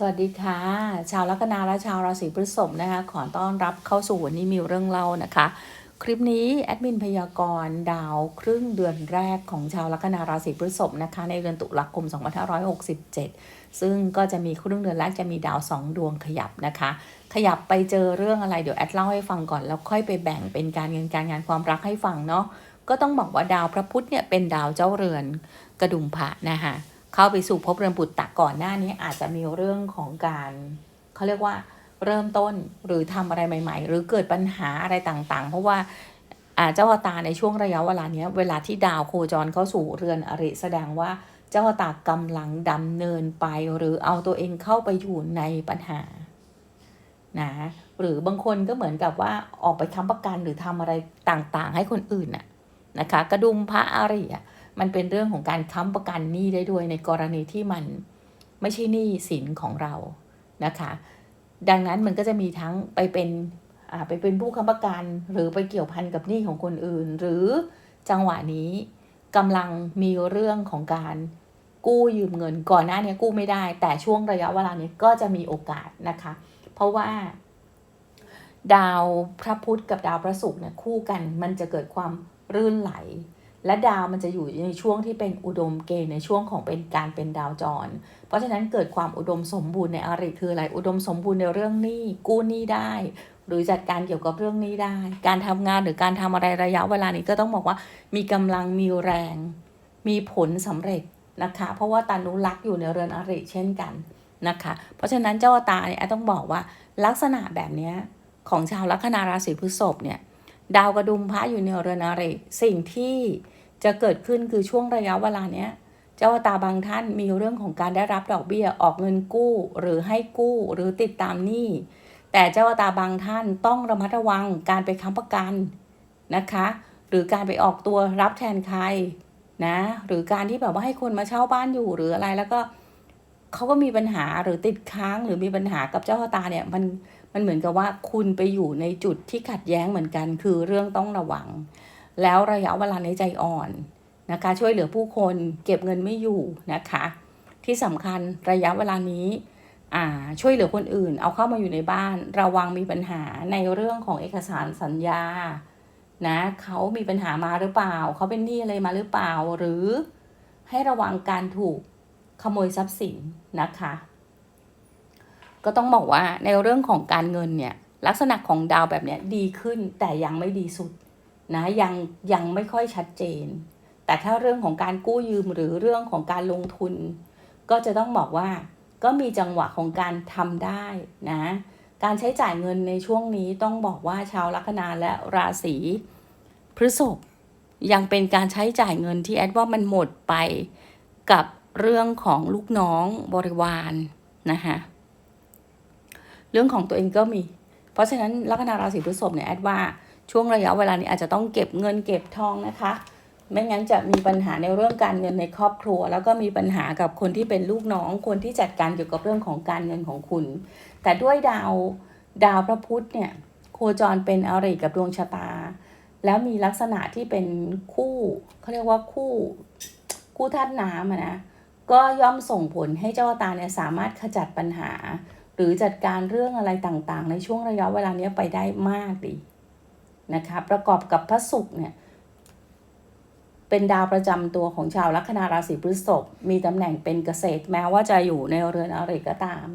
สวัสดีค่ะ ชาวลัคนาและชาวราศีพฤษภนะคะ ขอต้อนรับเข้าสู่วันนี้มีเรื่องเล่านะคะ คลิปนี้แอดมินพยากรณ์ดาวครึ่งเดือนแรกของชาวลัคนาราศีพฤษภนะคะ ในเดือนตุลาคม 2567 ซึ่งก็จะมีครึ่งเดือนแรกจะมีดาว 2 ดวงขยับนะคะ ขยับไปเจอเรื่องอะไรเดี๋ยวแอดเล่าให้ฟังก่อนแล้วค่อยไปแบ่งเป็นการเงินการงานความรักให้ฟังเนาะก็ต้องบอกว่าดาวพระพุธเนี่ยเป็นดาวเจ้าเรือนกระดุมพระนะคะ เข้าไปสู่ภพเรือนปุตตะก่อนหน้านี้อาจจะมีเรื่องของการเขาเรียกว่าเริ่มต้นหรือทำอะไรใหม่ ๆ หรือเกิดปัญหาอะไรต่างๆ เพราะว่าเจ้าตาในช่วงระยะเวลาเนี้ยเวลาที่ดาวโคจรเข้าสู่เรือนอริแสดงว่าเจ้าตากำลังดำเนินไป หรือเอาตัวเองเข้าไปอยู่ในปัญหานะหรือบางคนก็เหมือนกับว่าออกไปค้ำประกันหรือทำอะไรต่างๆ ให้คนอื่นน่ะนะคะ กระดุมพระอริอะ มันเป็นเรื่องของการค้ำประกันหนี้ได้ด้วยในกรณีที่มันไม่ใช่หนี้สินของเรานะคะ ดังนั้นมันก็จะมีทั้งไปเป็นไปเป็นผู้ค้ำประกันหรือไปเกี่ยวพันกับหนี้ของคนอื่น หรือจังหวะนี้กำลังมีเรื่องของการกู้ยืมเงิน ก่อนหน้านี้กู้ไม่ได้ แต่ช่วงระยะเวลานี้ก็จะมีโอกาสนะคะ เพราะว่า ดาวพระพุธกับดาวพระศุกร์เนี่ยคู่กันมันจะเกิดความรื่นไหล และดาวมันจะอยู่ในช่วงที่เป็นอุดมเกณฑ์ในช่วงของเป็นการเป็นดาวจร เพราะฉะนั้นเกิดความอุดมสมบูรณ์ในอาริคืออะไรอุดมสมบูรณ์ในเรื่องหนี้กู้หนี้ได้ หรือจัดการเกี่ยวกับเรื่องหนี้ได้ การทำงานหรือการทำอะไรระยะเวลานี้ก็ต้องบอกว่า มีกำลังมีแรง มีผลสำเร็จนะคะ เพราะว่าตานุรักษ์อยู่ในเรือนอริเช่นกันนะคะ เพราะฉะนั้นเจ้าตาเนี่ยต้องบอกว่าลักษณะแบบนี้ของชาวลัคนาราศีพฤษภเนี่ย ดาวกระดุมพระอยู่ในเรือนอริสิ่งที่จะเกิดขึ้นคือช่วงระยะเวลาเนี้ย เจ้าตาบางท่านมีเรื่องของการได้รับดอกเบี้ยออกเงินกู้หรือให้กู้หรือติดตามหนี้แต่เจ้าตาบางท่านต้องระมัดระวังการไปค้ำประกันนะคะ หรือการไปออกตัวรับแทนใครนะ หรือการที่แบบว่าให้คนมาเช่าบ้านอยู่หรืออะไรแล้วก็เขาก็มีปัญหาหรือติดค้างหรือมีปัญหากับเจ้าตาเนี่ยมัน มันเหมือนกับว่าคุณไปอยู่ในจุดที่ขัดแย้งเหมือนกัน คือเรื่องต้องระวัง แล้วระยะเวลาในใจอ่อนนะคะ ช่วยเหลือผู้คนเก็บเงินไม่อยู่นะคะ ที่สำคัญระยะเวลานี้อ่าช่วยเหลือคนอื่น เอาเข้ามาอยู่ในบ้าน ระวังมีปัญหาในเรื่องของเอกสารสัญญานะเขามีปัญหามาหรือเปล่า เขาเป็นหนี้อะไรมาหรือเปล่า หรือให้ระวังการถูกขโมยทรัพย์สินนะคะ ก็ต้องบอกว่าในเรื่องของการเงินเนี่ยลักษณะของดาวแบบเนี้ยดีขึ้นแต่ยังไม่ดีสุดนะยังยังไม่ค่อยชัดเจน แต่ถ้าเรื่องของการกู้ยืมหรือเรื่องของการลงทุน ก็จะต้องบอกว่าก็มีจังหวะของการทำได้นะการใช้จ่ายเงินในช่วงนี้ต้องบอกว่าชาวลัคนาและราศีพฤษภยังเป็นการใช้จ่ายเงินที่แอดว่ามันหมดไปกับเรื่องของลูกน้องบริวารนะคะ เรื่องของตัวเองก็มี เพราะฉะนั้นลัคนาราศีพฤษภเนี่ยแอดว่าช่วงระยะเวลานี้อาจจะต้องเก็บเงินเก็บทองนะคะ ไม่งั้นจะมีปัญหาในเรื่องการเงินในครอบครัว แล้วก็มีปัญหากับคนที่เป็นลูกน้อง คนที่จัดการเกี่ยวกับเรื่องของการเงินของคุณ แต่ด้วยดาวดาวพระพุธเนี่ยโคจรเป็นอริกับดวงชะตา แล้วมีลักษณะที่เป็นคู่เขาเรียกว่าคู่คู่ธาตุน้ำนะก็ย่อมส่งผลให้เจ้าตาเนี่ยสามารถขจัดปัญหา หรือจัดการเรื่องอะไรต่างๆ ในช่วงระยะเวลานี้ไปได้มากดีนะคะประกอบกับพระศุกร์เนี่ยเป็นดาวประจำตัวของชาวลัคนาราศีพฤษภมีตำแหน่งเป็นเกษตรแม้ว่าจะอยู่ในเรือนอะไรก็ตาม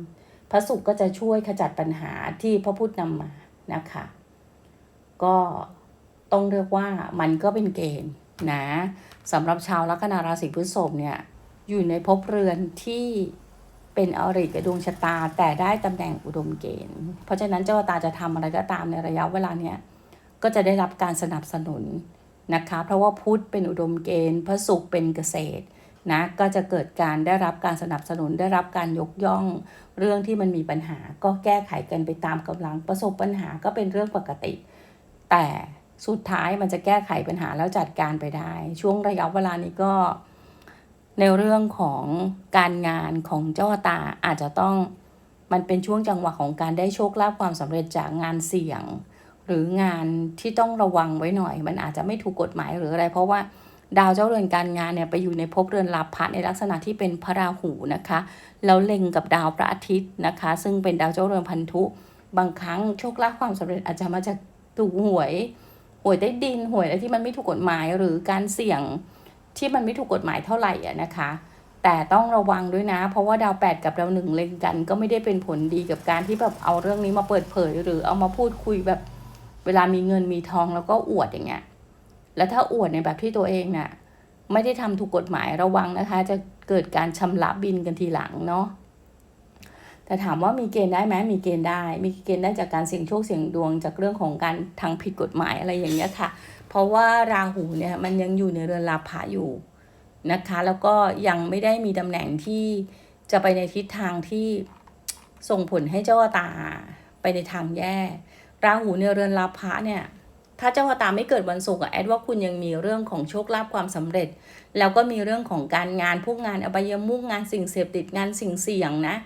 พระศุกร์ก็จะช่วยขจัดปัญหาที่พระพุทธนำมานะคะ ก็ต้องเรียกว่ามันก็เป็นเกณฑ์นะสำหรับชาวลัคนาราศีพฤษภเนี่ยอยู่ในภพเรือนที่ เป็นอริกับดวงชะตา แต่ได้ตำแหน่งอุดมเกณฑ์ เพราะฉะนั้นเจ้าตาจะทำอะไรก็ตามในระยะเวลาเนี้ยก็จะได้รับการสนับสนุนนะคะ เพราะว่าพุธเป็นอุดมเกณฑ์ พระศุกร์เป็นเกษตรนะก็จะเกิดการได้รับการสนับสนุนได้รับการยกย่อง เรื่องที่มันมีปัญหา ก็แก้ไขกันไปตามกำลังประสบปัญหาก็เป็นเรื่องปกติ แต่สุดท้ายมันจะแก้ไขปัญหาแล้วจัดการไปได้ ช่วงระยะเวลานี้ก็ ในเรื่องของการงานของเจ้าตาอาจจะต้องมันเป็นช่วงจังหวะของการได้โชคลาภความสำเร็จจากงานเสี่ยง หรืองานที่ต้องระวังไว้หน่อย มันอาจจะไม่ถูกกฎหมายหรืออะไร เพราะว่าดาวเจ้าเรือนการงานเนี่ยไปอยู่ในภพเรือนลาภะในลักษณะที่เป็นพระราหูนะคะ แล้วเล็งกับดาวพระอาทิตย์นะคะ ซึ่งเป็นดาวเจ้าเรือนพันธุ บางครั้งโชคลาภความสำเร็จอาจจะมาจากถูกหวยหวยใต้ดินหวยอะไรที่มันไม่ถูกกฎหมายหรือการเสี่ยง ที่มันไม่ถูกกฎหมายเท่าไหร่อะนะคะ แต่ต้องระวังด้วยนะ เพราะว่าดาวแปดกับดาวหนึ่งเล็งกัน ก็ไม่ได้เป็นผลดีกับการที่แบบเอาเรื่องนี้มาเปิดเผย หรือเอามาพูดคุยแบบเวลามีเงินมีทองแล้วก็อวดอย่างเงี้ยแล้วถ้าอวดในแบบที่ตัวเองน่ะไม่ได้ทำถูกกฎหมายระวังนะคะ จะเกิดการชำระบินกันทีหลังเนาะแต่ถามว่ามีเกณฑ์ได้ไหมมีเกณฑ์ได้ มีเกณฑ์ได้จากการเสี่ยงโชคเสี่ยงดวงจากเรื่องของการทางผิดกฎหมายอะไรอย่างเงี้ยค่ะ เพราะว่าราหูเนี่ยมันยังอยู่ในเรือนลาภะอยู่นะคะ แล้วก็ยังไม่ได้มีตำแหน่งที่จะไปในทิศทางที่ส่งผลให้เจ้าตาไปในทางแย่ ราหูในเรือนลาภะเนี่ย ถ้าเจ้าตาไม่เกิดวันศุกร์แอดว่าคุณยังมีเรื่องของโชคลาภความสำเร็จ แล้วก็มีเรื่องของการงานพวกงานอบายมุกงานสิ่งเสพติดงานสิ่งเสี่ยงนะ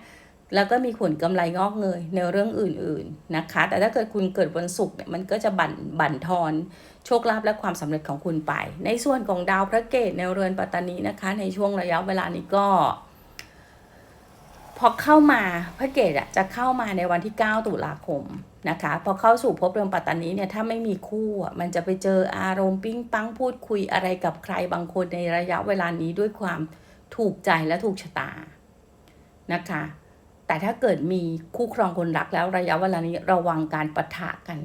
แล้วก็มีผลกำไรงอกเงยในเรื่องอื่นๆนะคะ แต่ถ้าเกิดคุณเกิดวันศุกร์เนี่ยมันก็จะบั่นบั่นทอน โชคลาภและความสำเร็จของคุณไป ในส่วนของดาวพระเกตในเรือนปัตตานีนะคะ ในช่วงระยะเวลานี้ก็พอเข้ามาพระเกตจะเข้ามาในวันที่ 9 ตุลาคมนะคะพอเข้าสู่ภพเรือนปัตตานีเนี่ยถ้าไม่มีคู่มันจะไปเจออารมณ์ปิ้งปังพูดคุยอะไรกับใครบางคนในระยะเวลานี้ด้วยความถูกใจและถูกชะตานะคะแต่ถ้าเกิดมีคู่ครองคนรักแล้วระยะเวลานี้ระวังการปะทะกัน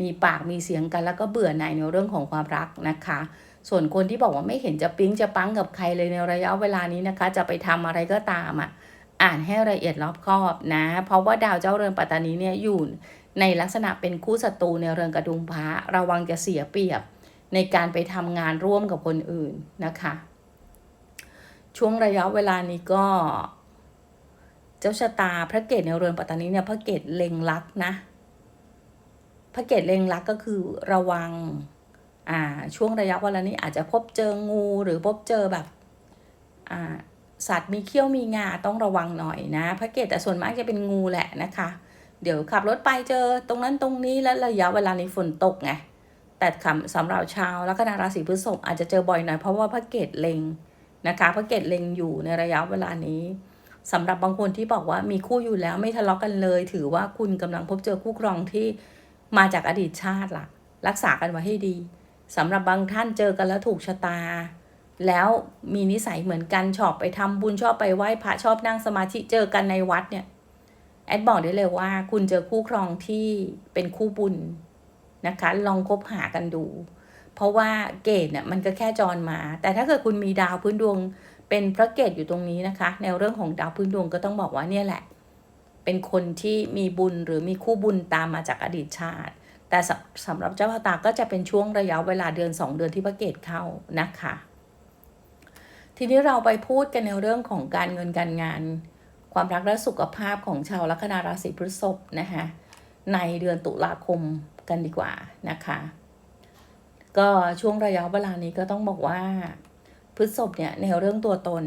มีปากมีเสียงกันแล้วก็เบื่อหน่ายในเรื่องของความรักนะคะ ส่วนคนที่บอกว่าไม่เห็นจะปิ๊งจะปังกับใครเลยในระยะเวลานี้นะคะ จะไปทำอะไรก็ตามอะอ่านให้ละเอียดรอบคอบนะ เพราะว่าดาวเจ้าเรือนปัตตานีเนี่ยอยู่ในลักษณะเป็นคู่ศัตรูในเรือนกระดุมพระระวังจะเสียเปรียบในการไปทำงานร่วมกับคนอื่นนะคะ ช่วงระยะเวลานี้ก็ เจ้าชะตาพระเกตในเรือนปัตตานีเนี่ยพระเกตเล็งรักนะ ระเกตเล็งรักก็คือระวังอ่าช่วงระยะเวลานี้อาจจะพบเจองูหรือพบเจอแบบอ่าสัตว์มีเขี้ยวมีงาต้องระวังหน่อยนะ พระเกตแต่ส่วนมากจะเป็นงูแหละนะคะ เดี๋ยวขับรถไปเจอตรงนั้นตรงนี้แล้วระยะเวลานี้ฝนตกไงแต่คำสำหรับชาวลัคนาราศีพฤษภอาจจะเจอบ่อยหน่อยเพราะว่าพระเกตเล็งนะคะพระเกตเล็งอยู่ในระยะเวลานี้สำหรับบางคนที่บอกว่ามีคู่อยู่แล้วไม่ทะเลาะกันเลย ถือว่าคุณกำลังพบเจอคู่ครองที่ มาจากอดีตชาติล่ะ รักษากันไว้ให้ดีสำหรับบางท่านเจอกันแล้วถูกชะตา แล้วมีนิสัยเหมือนกันชอบไปทำบุญชอบไปไหว้พระชอบนั่งสมาธิเจอกันในวัดเนี่ยแอดบอกได้เลยว่า คุณเจอคู่ครองที่เป็นคู่บุญนะคะ ลองคบหากันดู เพราะว่าเกตเนี่ยมันก็แค่จรมา แต่ถ้าเกิดคุณมีดาวพื้นดวงเป็นพระเกตอยู่ตรงนี้นะคะ ในเรื่องของดาวพื้นดวงก็ต้องบอกว่าเนี่ยแหละ เป็นคนที่มีบุญหรือมีคู่บุญตามมาจากอดีตชาติ แต่สำสำหรับเจ้าพตาก็จะเป็นช่วงระยะเวลาเดือน 2 เดือนที่พระเกตเข้านะคะ ทีนี้เราไปพูดกันในเรื่องของการเงินการงาน ความรักและสุขภาพของชาวลัคนาราศีพฤษภนะคะในเดือนตุลาคมกันดีกว่านะคะ ก็ช่วงระยะเวลานี้ก็ต้องบอกว่าพฤษภเนี่ยในเรื่องตัวตน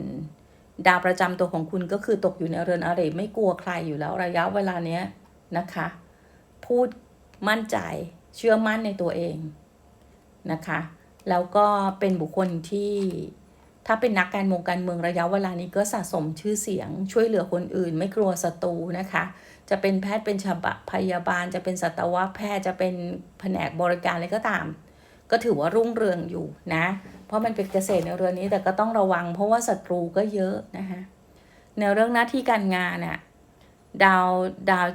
ดาวประจำตัวของคุณก็คือตกอยู่ในเรือนอาริไม่กลัวใครอยู่แล้วระยะเวลาเนี้ยนะคะ พูดมั่นใจเชื่อมั่นในตัวเองนะคะ แล้วก็เป็นบุคคลที่ถ้าเป็นนักการเมืองการเมืองระยะเวลานี้ก็สะสมชื่อเสียง ช่วยเหลือคนอื่น ไม่กลัวศัตรูนะคะ จะเป็นแพทย์เป็นฉบับพยาบาล จะเป็นสัตวแพทย์จะเป็นแผนกบริการอะไรก็ตาม ก็ถือว่ารุ่งเรืองอยู่นะ เพราะมันเป็นเกษตรในเรือนนี้แต่ก็ต้องระวัง เพราะว่าศัตรูก็เยอะนะคะในเรื่องหน้าที่การงานน่ะดาวดาว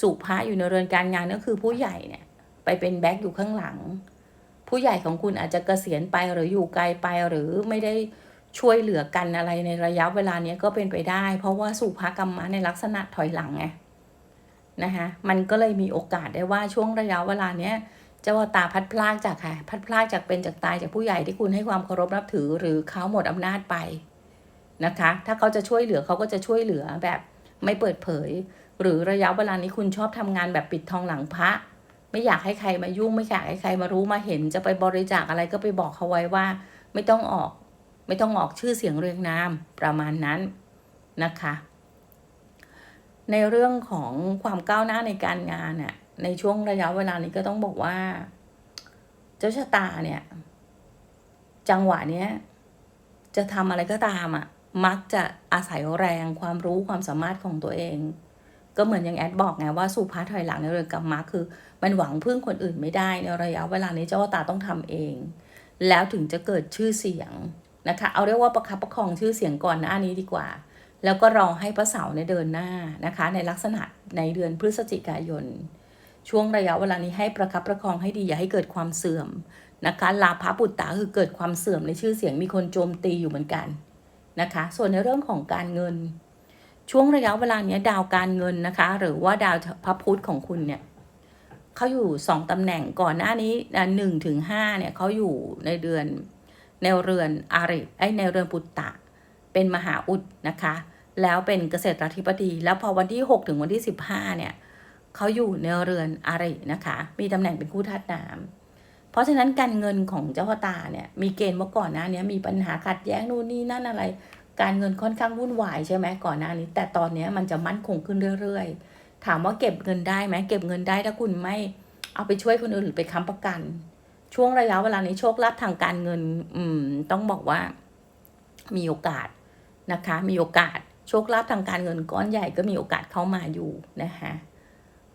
สุภะอยู่ในเรือนการงานก็คือผู้ใหญ่เนี่ย ไปเป็นแบ็คอยู่ข้างหลัง ผู้ใหญ่ของคุณอาจจะเกษียณไปหรืออยู่ไกลไปหรือไม่ได้ช่วยเหลือกันอะไรในระยะเวลาเนี้ยก็เป็นไปได้ เพราะว่าสุภกรรมะในลักษณะถอยหลังไงนะคะมันก็เลยมีโอกาสได้ว่าช่วงระยะเวลาเนี้ย เจ้าตาพัดพลากจากใครพัดพลากจากเป็นจากตายจากผู้ใหญ่ที่คุณให้ความเคารพนับถือ หรือเขาหมดอำนาจไปนะคะ ถ้าเขาจะช่วยเหลือเขาก็จะช่วยเหลือแบบไม่เปิดเผย หรือระยะเวลานี้คุณชอบทำงานแบบปิดทองหลังพระ ไม่อยากให้ใครมายุ่ง ไม่อยากให้ใครมารู้มาเห็น จะไปบริจาคอะไรก็ไปบอกเขาไว้ว่า ไม่ต้องออก ไม่ต้องออกชื่อเสียงเรียงนามประมาณนั้นนะคะ ในเรื่องของความก้าวหน้าในการงานน่ะ ในช่วงระยะเวลานี้ก็ต้องบอกว่า เจ้าชะตาเนี่ย จังหวะเนี้ยจะทำอะไรก็ตามอะ่ะ มักจะอาศัยแรงความรู้ความสามารถของตัวเอง ก็เหมือนอย่างแอดบอกไงว่าสู่พาถอยหลังในเรื่องกับมาคือ มันหวังพึ่งคนอื่นไม่ได้ในระยะเวลานี้เจ้าตาต้องทำเอง แล้วถึงจะเกิดชื่อเสียงนะคะ เอาเรียกว่าประคับประคองชื่อเสียงก่อนหน้านี้ดีกว่า แล้วก็รอให้พระเสาร์ในเดินหน้านะคะ ในลักษณะในเดือนพฤศจิกายน ช่วงระยะเวลานี้ให้ประคับประคองให้ดีอย่าให้เกิดความเสื่อมนะคะลาภปุตตาคือเกิดความเสื่อมในชื่อเสียงมีคนโจมตีอยู่เหมือนกันนะคะ ส่วนในเรื่องของการเงิน ช่วงระยะเวลาเนี้ยดาวการเงินนะคะ หรือว่าดาวพระพุธของคุณเนี่ยเขาอยู่สองตำแหน่งก่อนหน้านี้หนึ่งถึงห้าเนี่ยเขาอยู่ในเดือนในเรือนอาริไอในเรือนปุตตะ เป็นมหาอุดนะคะ แล้วเป็นเกษตรธิบดี แล้วพอวันที่ 6 ถึงวันที่ 15เนี่ย เขาอยู่ในเรือนอารินะคะ มีตำแหน่งเป็นคู่ธาตุน้ำเพราะฉะนั้นการเงินของเจ้าพ่อตาเนี่ยมีเกณฑ์ว่าก่อนหน้านี้มีปัญหาขัดแย้งนู่นนี่นั่นอะไร การเงินค่อนข้างวุ่นวายใช่ไหมก่อนหน้านี้ แต่ตอนนี้มันจะมั่นคงขึ้นเรื่อย ๆ ถามว่าเก็บเงินได้ไหมเก็บเงินได้ถ้าคุณไม่เอาไปช่วยคนอื่นหรือไปค้ำประกัน ช่วงระยะเวลานี้โชคลาภทางการเงิน อืม ต้องบอกว่า มีโอกาสนะคะ มีโอกาส โชคลาภทางการเงินก้อนใหญ่ก็มีโอกาสเข้ามาอยู่นะคะ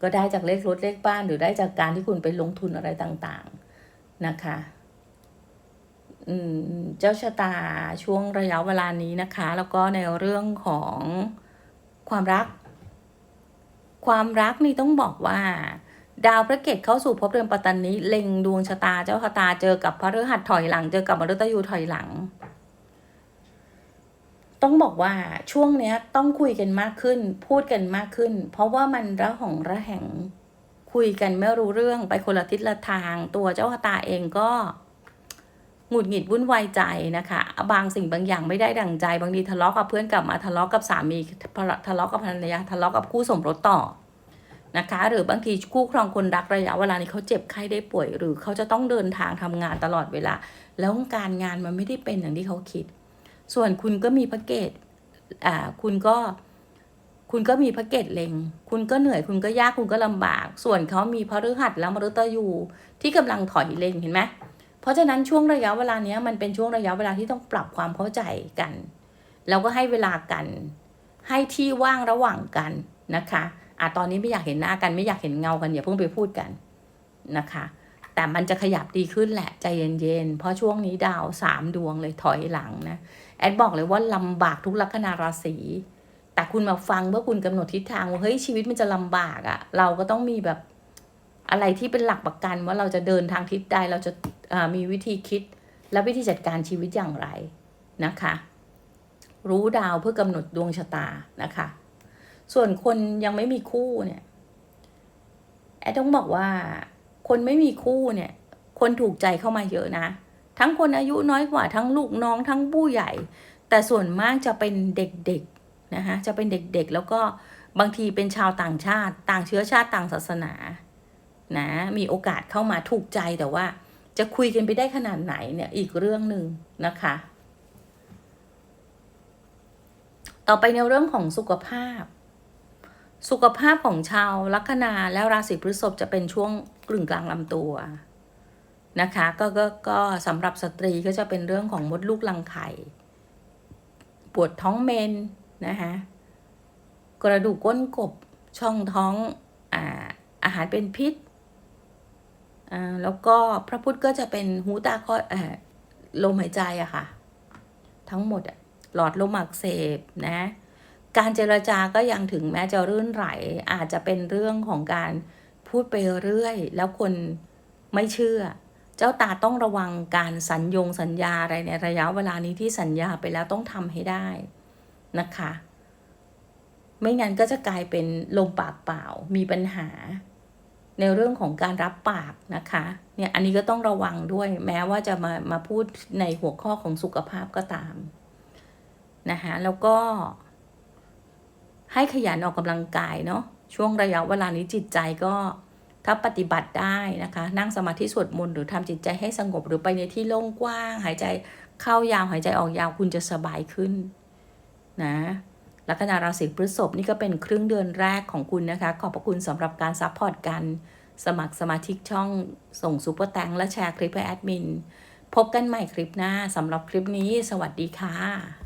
ก็ได้จากเลขรถเลขบ้านหรือได้จากการที่คุณไปลงทุนอะไรต่างๆนะคะเจ้าชะตาช่วงระยะเวลานี้นะคะ แล้วก็ในเรื่องของความรัก ความรักนี่ต้องบอกว่า ดาวพระเกตเข้าสู่ภพเรือนปัตตานีเล็งดวงชะตาเจ้าชะตาเจอกับพระฤหัสถอยหลัง เจอกับมฤตยูถอยหลัง ต้องบอกว่าช่วงเนี้ยต้องคุยกันมากขึ้น พูดกันมากขึ้น เพราะว่ามันระหองระแหงคุยกันไม่รู้เรื่องไปคนละทิศละทาง ตัวเจ้าตาเองก็หงุดหงิดวุ่นวายใจนะคะ บางสิ่งบางอย่างไม่ได้ดังใจ บางทีทะเลาะกับเพื่อนกลับมาทะเลาะกับสามีทะเลาะกับภรรยาทะเลาะกับคู่สมรสต่อนะคะ หรือบางทีคู่ครองคนรักระยะเวลานี้เขาเจ็บไข้ได้ป่วย หรือเขาจะต้องเดินทางทำงานตลอดเวลา แล้วการงานมันไม่ได้เป็นอย่างที่เขาคิด ส่วนคุณก็มีพระเกตอ่าคุณก็ คุณก็มีพระเกตเล็ง คุณก็เหนื่อยคุณก็ยากคุณก็ลำบาก ส่วนเขามีพระฤหัสแล้วมฤตยูที่กำลังถอยเล็งเห็นไหมเพราะฉะนั้นช่วงระยะเวลาเนี้ยมันเป็นช่วงระยะเวลาที่ต้องปรับความเข้าใจกัน แล้วก็ให้เวลากัน ให้ที่ว่างระหว่างกันนะคะอะตอนนี้ไม่อยากเห็นหน้ากันไม่อยากเห็นเงากันอย่าเพิ่งไปพูดกันนะคะ แต่มันจะขยับดีขึ้นแหละใจเย็นๆ เพราะช่วงนี้ดาวสามดวงเลยถอยหลังนะ แอดบอกเลยว่าลำบากทุกลัคนาราศีแต่คุณมาฟังเมื่อคุณกำหนดทิศทางว่าเฮ้ยชีวิตมันจะลำบากอะ่ะ เราก็ต้องมีแบบอะไรที่เป็นหลักประกันว่าเราจะเดินทางทิศใดเราจะมีวิธีคิด และวิธีจัดการชีวิตอย่างไรนะคะ รู้ดาวเพื่อกำหนดดวงชะตานะคะ ส่วนคนยังไม่มีคู่เนี่ยแอดต้องบอกว่า คนไม่มีคู่เนี่ย คนถูกใจเข้ามาเยอะนะ ทั้งคนอายุน้อยกว่าทั้งลูกน้องทั้งผู้ใหญ่ แต่ส่วนมากจะเป็นเด็กๆนะคะจะเป็นเด็กๆ แล้วก็บางทีเป็นชาวต่างชาติ ต่างเชื้อชาติต่างศาสนานะมีโอกาสเข้ามาถูกใจแต่ว่า จะคุยกันไปได้ขนาดไหนเนี่ยอีกเรื่องหนึ่งนะคะ ต่อไปในเรื่องของสุขภาพ สุขภาพของชาวลัคนาและราศีพฤษภจะเป็นช่วงกลึงกลางลำตัวนะคะก็ก็ก็สำหรับสตรีก็จะเป็นเรื่องของมดลูกรังไข่ ปวดท้องเมนนะคะกระดูกก้นกบช่องท้องอ่าอาหารเป็นพิษแล้วก็พระพุทธก็จะเป็นหูตาคออ่าลมหายใจอะค่ะ ทั้งหมดอะหลอดลมอักเสบนะ การเจรจาก็ยังถึงแม้จะรื่นไหลอาจจะเป็นเรื่องของการพูดไปเรื่อย แล้วคนไม่เชื่อ เจ้าตาต้องระวังการสัญญงสัญญาอะไรในระยะเวลานี้ที่สัญญาไปแล้วต้องทำให้ได้นะคะ ไม่งั้นก็จะกลายเป็นลมปากเปล่ามีปัญหา ในเรื่องของการรับปากนะคะเนี่ยอันนี้ก็ต้องระวังด้วย แม้ว่าจะมามาพูดในหัวข้อของสุขภาพก็ตามนะคะแล้วก็ ให้ขยันออกกำลังกายเนาะช่วงระยะเวลานี้จิตใจก็ถ้าปฏิบัติได้นะคะ นั่งสมาธิสวดมนต์หรือทำจิตใจให้สงบหรือไปในที่โล่งกว้าง หายใจเข้ายาวหายใจออกยาวคุณจะสบายขึ้นนะลัคนาราศีพฤษภนี่ก็เป็นครึ่งเดือนแรกของคุณนะคะ ขอบพระคุณสำหรับการซัพพอร์ตกันสมัครสมาชิกช่องส่งซูเปอร์แตงและแชร์คลิปให้แอดมิน พบกันใหม่คลิปหน้าสำหรับคลิปนี้ สวัสดีค่ะ